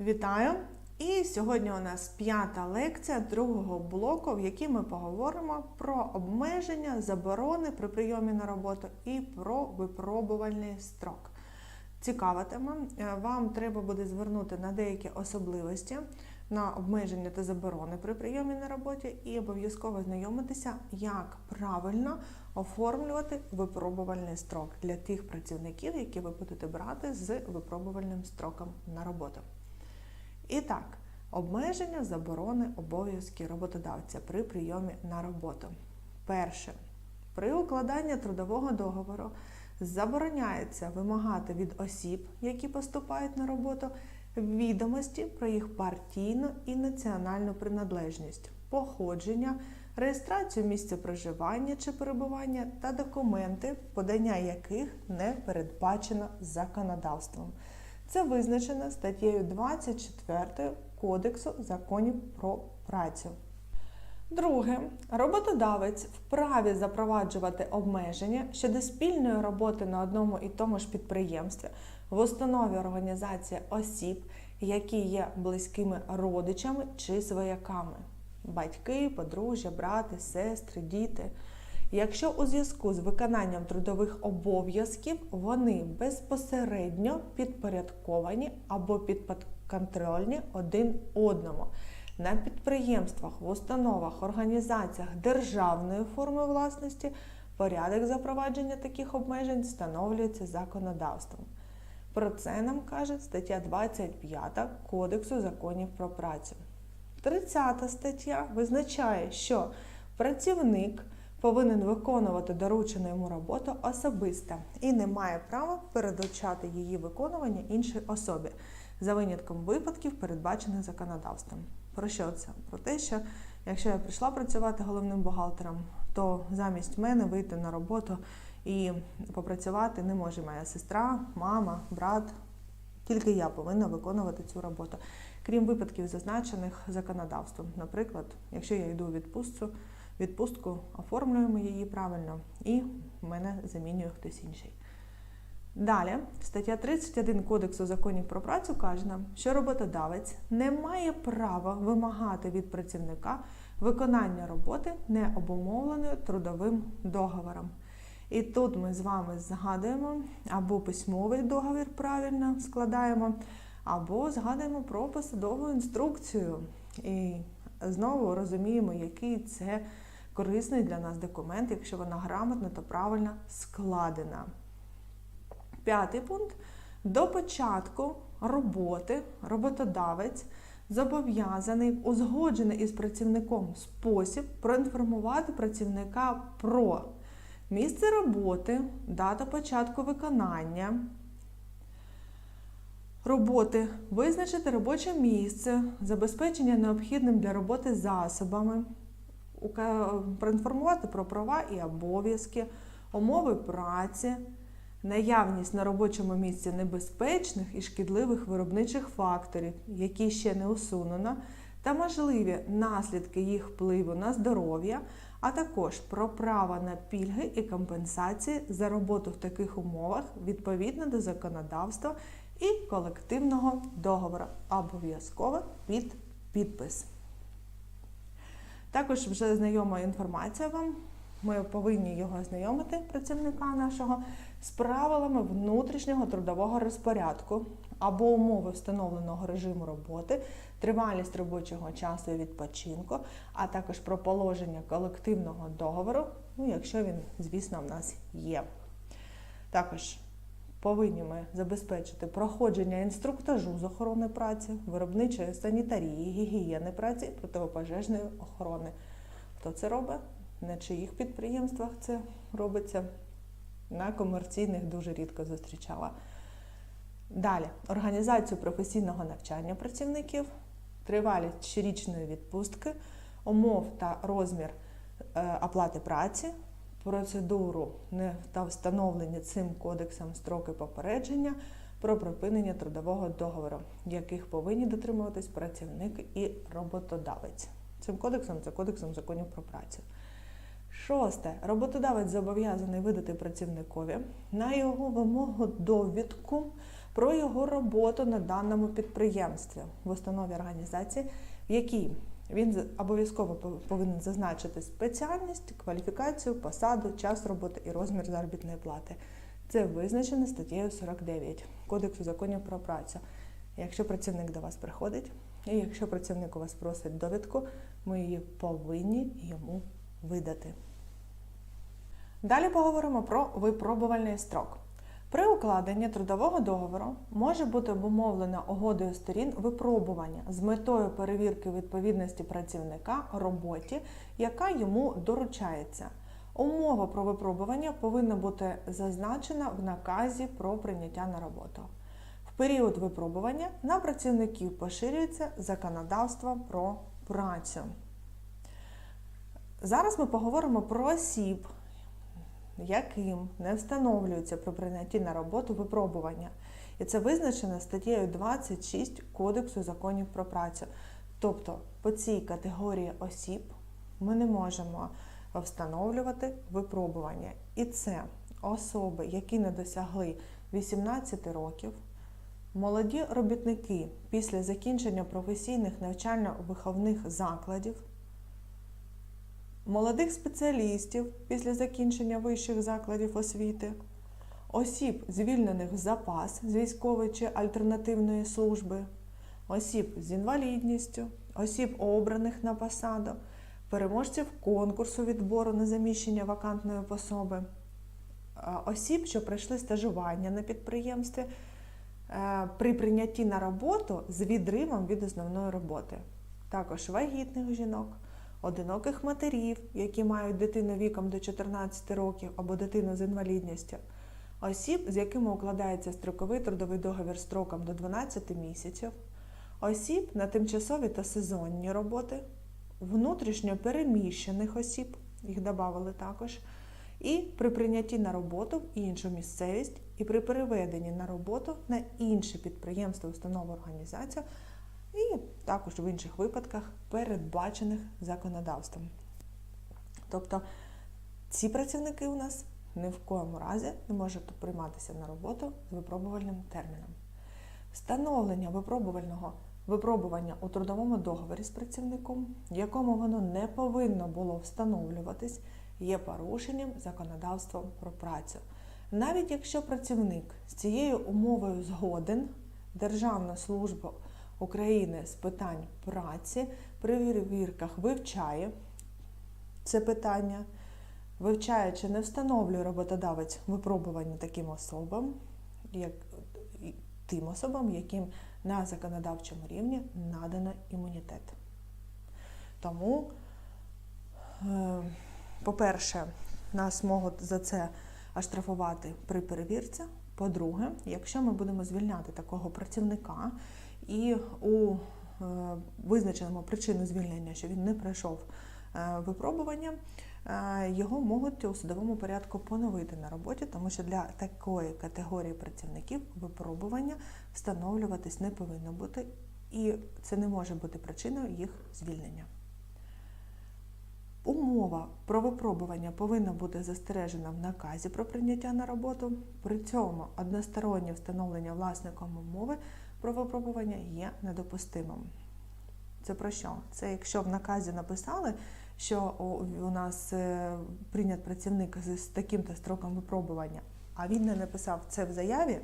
Вітаю! І сьогодні у нас п'ята лекція другого блоку, в якій ми поговоримо про обмеження, заборони при прийомі на роботу і про випробувальний строк. Цікава тема. Е, Вам треба буде звернути на деякі особливості на обмеження та заборони при прийомі на роботі і обов'язково знайомитися, як правильно оформлювати випробувальний строк для тих працівників, які ви будете брати з випробувальним строком на роботу. І так, обмеження, заборони, обов'язки роботодавця при прийомі на роботу. Перше, при укладанні трудового договору забороняється вимагати від осіб, які поступають на роботу, відомості про їх партійну і національну приналежність, походження, реєстрацію місця проживання чи перебування та документи, подання яких не передбачено законодавством. Це визначено статтею 24 Кодексу законів про працю. Друге, роботодавець вправі запроваджувати обмеження щодо спільної роботи на одному і тому ж підприємстві в установі організації осіб, які є близькими родичами чи свояками батьки, подружжя, брати, сестри, діти. Якщо у зв'язку з виконанням трудових обов'язків вони безпосередньо підпорядковані або підконтрольні один одному на підприємствах, в установах, організаціях державної форми власності, порядок запровадження таких обмежень встановлюється законодавством. Про це нам каже стаття 25 Кодексу законів про працю. 30 стаття визначає, що працівник повинен виконувати доручену йому роботу особисто і не має права передочати її виконування іншій особі за винятком випадків, передбачених законодавством. Про що це? Про те, що якщо я прийшла працювати головним бухгалтером, то замість мене вийти на роботу і попрацювати не може моя сестра, мама, брат. Тільки я повинна виконувати цю роботу, крім випадків, зазначених законодавством. Наприклад, якщо я йду у відпустку, відпустку, оформлюємо її правильно і мене замінює хтось інший. Далі, стаття 31 Кодексу законів про працю каже нам, що роботодавець не має права вимагати від працівника виконання роботи, не обумовленої трудовим договором. І тут ми з вами згадуємо або письмовий договір правильно складаємо, або згадуємо про посадову інструкцію. І знову розуміємо, який це корисний для нас документ, якщо вона грамотно та правильно складена. П'ятий пункт. До початку роботи роботодавець зобов'язаний узгоджений із працівником спосіб проінформувати працівника про місце роботи, дата початку виконання. Роботи визначити робоче місце, забезпечення необхідним для роботи засобами, проінформувати про права і обов'язки, умови праці, наявність на робочому місці небезпечних і шкідливих виробничих факторів, які ще не усунено, та можливі наслідки їх впливу на здоров'я, а також про право на пільги і компенсації за роботу в таких умовах відповідно до законодавства і колективного договору. Обов'язково під підпис. Також вже знайома інформація вам. Ми повинні його ознайомити, працівника нашого, з правилами внутрішнього трудового розпорядку або умови встановленого режиму роботи, тривалість робочого часу і відпочинку, а також про положення колективного договору, ну, якщо він, звісно, в нас є. Також повинні ми забезпечити проходження інструктажу з охорони праці, виробничої санітарії, гігієни праці і противопожежної охорони. Хто це робить? На чиїх підприємствах це робиться? На комерційних дуже рідко зустрічала. Далі організацію професійного навчання працівників, тривалість щорічної відпустки, умов та розмір е, оплати праці, процедуру та встановлені цим кодексом строки попередження про припинення трудового договору, яких повинні дотримуватись працівник і роботодавець. Цим кодексом це кодексом законів про працю. Шосте. Роботодавець зобов'язаний видати працівникові на його вимогу довідку про його роботу на даному підприємстві в установі організації, в якій він обов'язково повинен зазначити спеціальність, кваліфікацію, посаду, час роботи і розмір заробітної плати. Це визначено статтею 49 Кодексу законів про працю. Якщо працівник до вас приходить, і якщо працівник у вас просить довідку, ми її повинні йому видати. Далі поговоримо про випробувальний строк. При укладенні трудового договору може бути обумовлено угодою сторін випробування з метою перевірки відповідності працівника роботі, яка йому доручається. Умова про випробування повинна бути зазначена в наказі про прийняття на роботу. В період випробування на працівників поширюється законодавство про працю. Зараз ми поговоримо про осіб, яким не встановлюється при прийнятті на роботу випробування. І це визначено статтею 26 Кодексу законів про працю. Тобто по цій категорії осіб ми не можемо встановлювати випробування. І це особи, які не досягли 18 років, молоді робітники після закінчення професійних навчально-виховних закладів, молодих спеціалістів після закінчення вищих закладів освіти, осіб, звільнених в запас з військової чи альтернативної служби, осіб з інвалідністю, осіб, обраних на посаду, переможців конкурсу відбору на заміщення вакантної пособи, е, осіб, що пройшли стажування на підприємстві е, при прийнятті на роботу з відривом від основної роботи, також вагітних жінок одиноких матерів, які мають дитину віком до 14 років або дитину з інвалідністю, осіб, з якими укладається строковий трудовий договір строком до 12 місяців, осіб на тимчасові та сезонні роботи, внутрішньо переміщених осіб, їх додали також, і при прийнятті на роботу в іншу місцевість і при переведенні на роботу на інше підприємство, установу організацію і також в інших випадках, передбачених законодавством. Тобто ці працівники у нас ні в коєму разі не можуть прийматися на роботу з випробувальним терміном. Встановлення випробувального випробування у трудовому договорі з працівником, якому воно не повинно було встановлюватись, є порушенням законодавства про працю. Навіть якщо працівник з цією умовою згоден, Державна служба України з питань праці при перевірках вивчає це питання, вивчає, чи не встановлює роботодавець випробування таким особам, як тим особам, яким на законодавчому рівні надано імунітет. Тому, е, по-перше, нас можуть за це оштрафувати при перевірці. По-друге, якщо ми будемо звільняти такого працівника і у е, визначеному причину звільнення, що він не пройшов е, випробування, е, його можуть у судовому порядку поновити на роботі, тому що для такої категорії працівників випробування встановлюватись не повинно бути, і це не може бути причиною їх звільнення. Умова про випробування повинна бути застережена в наказі про прийняття на роботу. При цьому одностороннє встановлення власником умови про випробування є недопустимим. Це про що? Це якщо в наказі написали, що у- нас е, прийнят працівник з таким-то строком випробування, а він не написав це в заяві,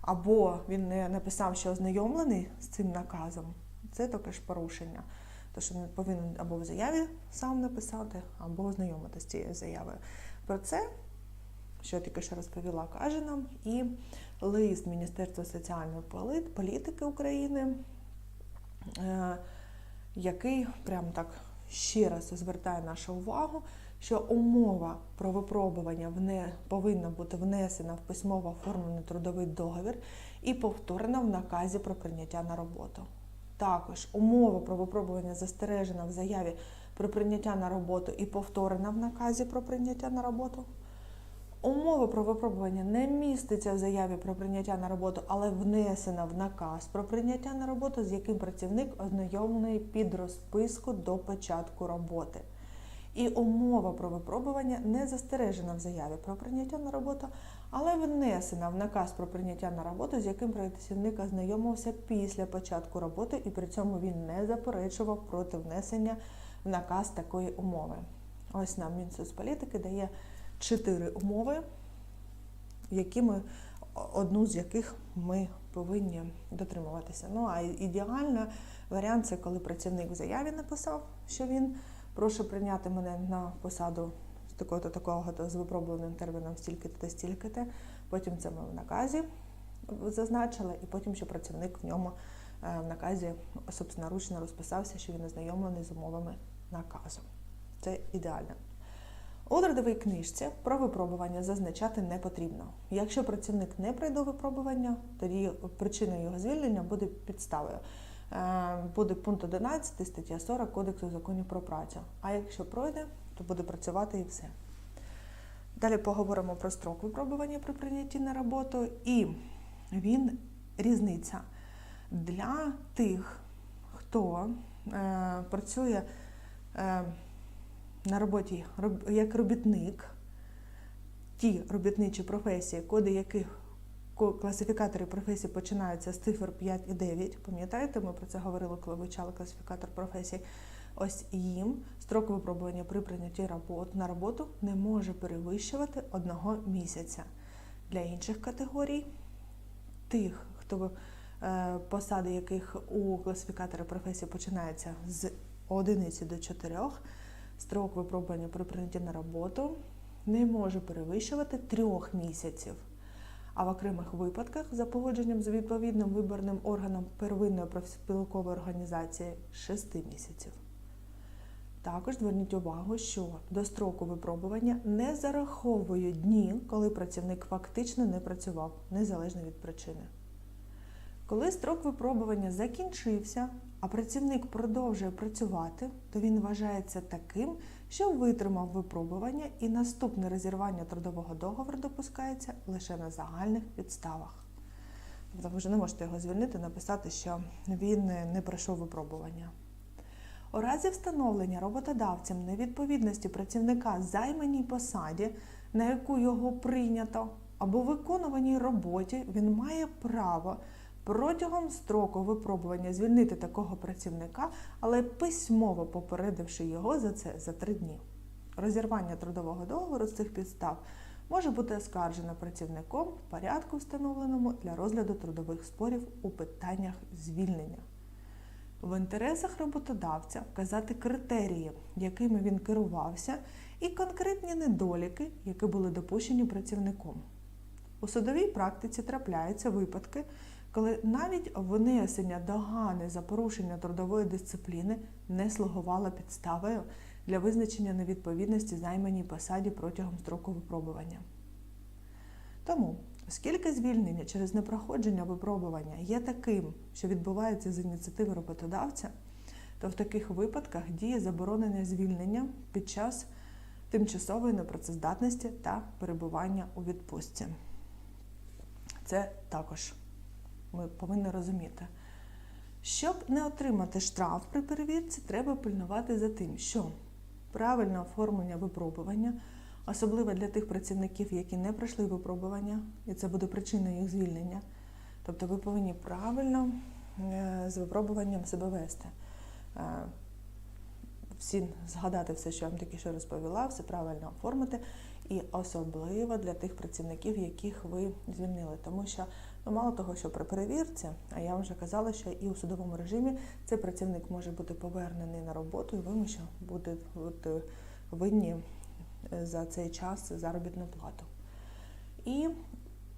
або він не написав, що ознайомлений з цим наказом, це також порушення. То, що він повинен або в заяві сам написати, або ознайомитися з цією заявою. Про це, що я тільки що розповіла, каже нам і лист Міністерства соціальної політики України, е, який прям так ще раз звертає нашу увагу, що умова про випробування вне, повинна бути внесена в письмово оформлений трудовий договір і повторена в наказі про прийняття на роботу. Також умова про випробування застережена в заяві про прийняття на роботу і повторена в наказі про прийняття на роботу. Умова про випробування не міститься в заяві про прийняття на роботу, але внесена в наказ про прийняття на роботу, з яким працівник ознайомлений під розписку до початку роботи. І умова про випробування не застережена в заяві про прийняття на роботу, але внесена в наказ про прийняття на роботу, з яким працівник ознайомився після початку роботи, і при цьому він не заперечував проти внесення в наказ такої умови. Ось нам Мінсоцполітики дає чотири умови, які ми, одну з яких ми повинні дотримуватися. Ну а ідеальний варіант це коли працівник в заяві написав, що він прошу прийняти мене на посаду з такого-то такого-то з випробуваним терміном стільки-то та стільки-то. Потім це ми в наказі зазначили, і потім, що працівник в ньому е, в наказі собственноручно розписався, що він ознайомлений з умовами наказу. Це ідеально. У трудовій книжці про випробування зазначати не потрібно. Якщо працівник не пройде випробування, тоді причиною його звільнення буде підставою. Е, Буде пункт 11 стаття 40 Кодексу законів про працю. А якщо пройде, то буде працювати і все. Далі поговоримо про строк випробування при прийнятті на роботу. І він різниця для тих, хто е, працює е, на роботі як робітник, ті робітничі професії, коди яких класифікатори професій починаються з цифр 5 і 9. Пам'ятаєте, ми про це говорили, коли вивчали класифікатор професій. Ось їм строк випробування при прийнятті робот, на роботу не може перевищувати одного місяця. Для інших категорій, тих, хто е, посади яких у класифікаторі професії починаються з одиниці до чотирьох, строк випробування при прийнятті на роботу не може перевищувати трьох місяців. А в окремих випадках за погодженням з відповідним виборним органом первинної профспілкової організації 6 місяців. Також зверніть увагу, що до строку випробування не зараховують дні, коли працівник фактично не працював, незалежно від причини. Коли строк випробування закінчився, а працівник продовжує працювати, то він вважається таким, що витримав випробування і наступне розірвання трудового договору допускається лише на загальних підставах. Тобто ви вже не можете його звільнити, написати, що він не пройшов випробування. У разі встановлення роботодавцем невідповідності працівника займаній посаді, на яку його прийнято, або виконуваній роботі, він має право протягом строку випробування звільнити такого працівника, але письмово попередивши його за це за три дні. Розірвання трудового договору з цих підстав може бути оскаржено працівником в порядку, встановленому для розгляду трудових спорів у питаннях звільнення. В інтересах роботодавця вказати критерії, якими він керувався, і конкретні недоліки, які були допущені працівником. У судовій практиці трапляються випадки, коли навіть внесення догани за порушення трудової дисципліни не слугувало підставою для визначення невідповідності займаній посаді протягом строку випробування. Тому, оскільки звільнення через непроходження випробування є таким, що відбувається з ініціативи роботодавця, то в таких випадках діє заборонене звільнення під час тимчасової непрацездатності та перебування у відпустці. Це також ми повинні розуміти. Щоб не отримати штраф при перевірці, треба пильнувати за тим, що правильне оформлення випробування, особливо для тих працівників, які не пройшли випробування, і це буде причиною їх звільнення. Тобто ви повинні правильно е, з випробуванням себе вести. Е, Всі згадати все, що я вам тільки що розповіла, все правильно оформити, і особливо для тих працівників, яких ви звільнили. Тому що ну, мало того, що при перевірці, а я вже казала, що і у судовому режимі цей працівник може бути повернений на роботу і вимушено буде бути винні е, за цей час заробітну плату. І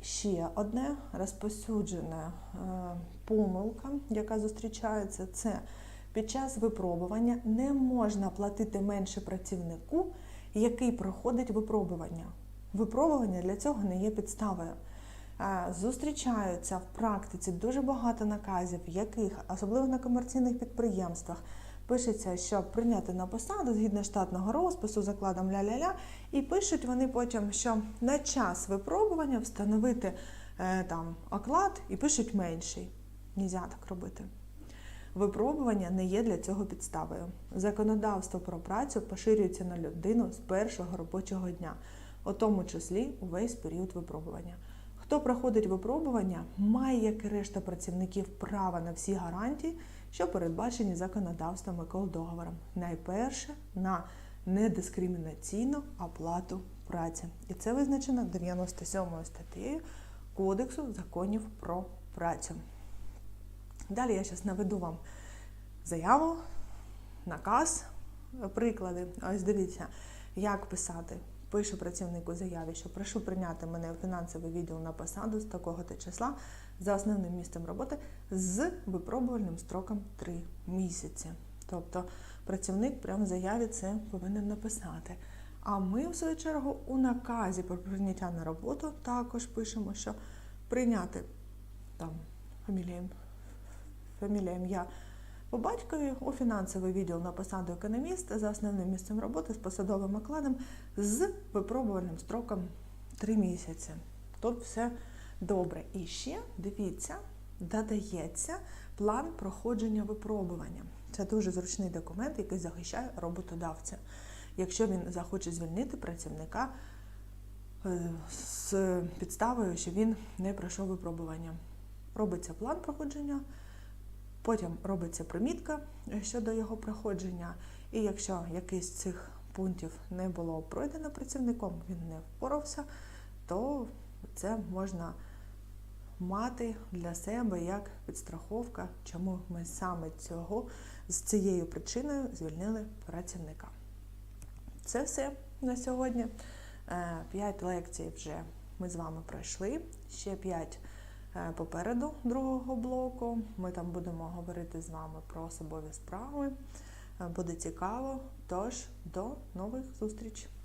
ще одне розпосюджена е, помилка, яка зустрічається, це під час випробування не можна платити менше працівнику, який проходить випробування. Випробування для цього не є підставою. Е, Зустрічаються в практиці дуже багато наказів, яких, особливо на комерційних підприємствах, пишеться, що прийняти на посаду згідно штатного розпису, закладом ля-ля-ля, і пишуть вони потім, що на час випробування встановити е, там оклад і пишуть менший. Нельзя так робити. Випробування не є для цього підставою. Законодавство про працю поширюється на людину з першого робочого дня. у тому числі увесь період випробування. Хто проходить випробування, має, як і решта працівників, право на всі гарантії, що передбачені законодавством і колдоговором. Найперше на недискримінаційну оплату праці. І це визначено 97 статтею Кодексу законів про працю. Далі я зараз наведу вам заяву, наказ, приклади. Ось дивіться, як писати. Пише працівник у заяві, що прошу прийняти мене у фінансовий відділ на посаду з такого-то числа за основним місцем роботи з випробувальним строком 3 місяці. Тобто працівник прямо в заяві це повинен написати. А ми, в свою чергу, у наказі про прийняття на роботу також пишемо, що прийняти там фамілія, фамілія ім'я по батькові у фінансовий відділ на посаду економіста за основним місцем роботи з посадовим окладом з випробувальним строком 3 місяці. Тут все добре. І ще дивіться, додається план проходження випробування. Це дуже зручний документ, який захищає роботодавця. Якщо він захоче звільнити працівника е, з підставою, що він не пройшов випробування. Робиться план проходження, потім робиться примітка щодо його проходження. І якщо якийсь з цих пунктів не було пройдено працівником, він не впорався, то це можна мати для себе як підстраховка, чому ми саме цього з цією причиною звільнили працівника. Це все на сьогодні. Е, П'ять лекцій вже ми з вами пройшли. Ще п'ять е, попереду другого блоку. Ми там будемо говорити з вами про особові справи. Е, Буде цікаво. Тож до нових зустрічей!